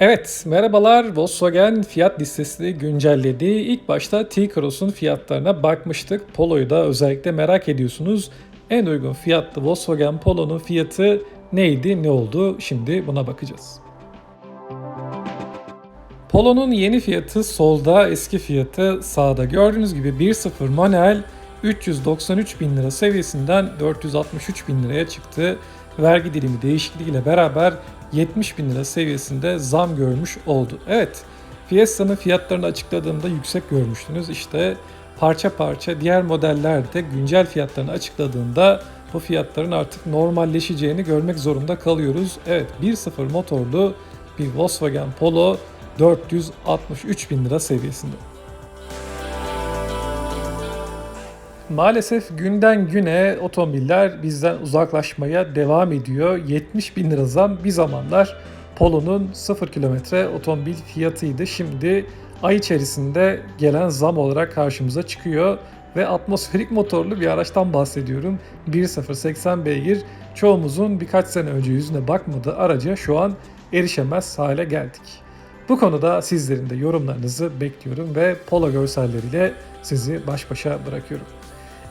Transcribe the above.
Evet, merhabalar. Volkswagen fiyat listesini güncelledi. İlk başta T-Cross'un fiyatlarına bakmıştık. Polo'yu da özellikle merak ediyorsunuz. En uygun fiyatlı Volkswagen Polo'nun fiyatı neydi, ne oldu? Şimdi buna bakacağız. Polo'nun yeni fiyatı solda, eski fiyatı sağda. Gördüğünüz gibi 1.0 manuel 393 bin lira seviyesinden 463 bin liraya çıktı. Vergi dilimi değişikliğiyle beraber 70 bin lira seviyesinde zam görmüş oldu. Evet, Fiesta'nın fiyatlarını açıkladığımda yüksek görmüştünüz. İşte parça parça diğer modellerde güncel fiyatlarını açıkladığında bu fiyatların artık normalleşeceğini görmek zorunda kalıyoruz. Evet 1.0 motorlu bir Volkswagen Polo 463 bin lira seviyesinde. Maalesef günden güne otomobiller bizden uzaklaşmaya devam ediyor. 70 bin lira zam bir zamanlar Polo'nun 0 kilometre otomobil fiyatıydı. Şimdi ay içerisinde gelen zam olarak karşımıza çıkıyor ve atmosferik motorlu bir araçtan bahsediyorum. 1.0 80 beygir çoğumuzun birkaç sene önce yüzüne bakmadığı araca şu an erişemez hale geldik. Bu konuda sizlerin de yorumlarınızı bekliyorum ve Polo görselleriyle sizi baş başa bırakıyorum.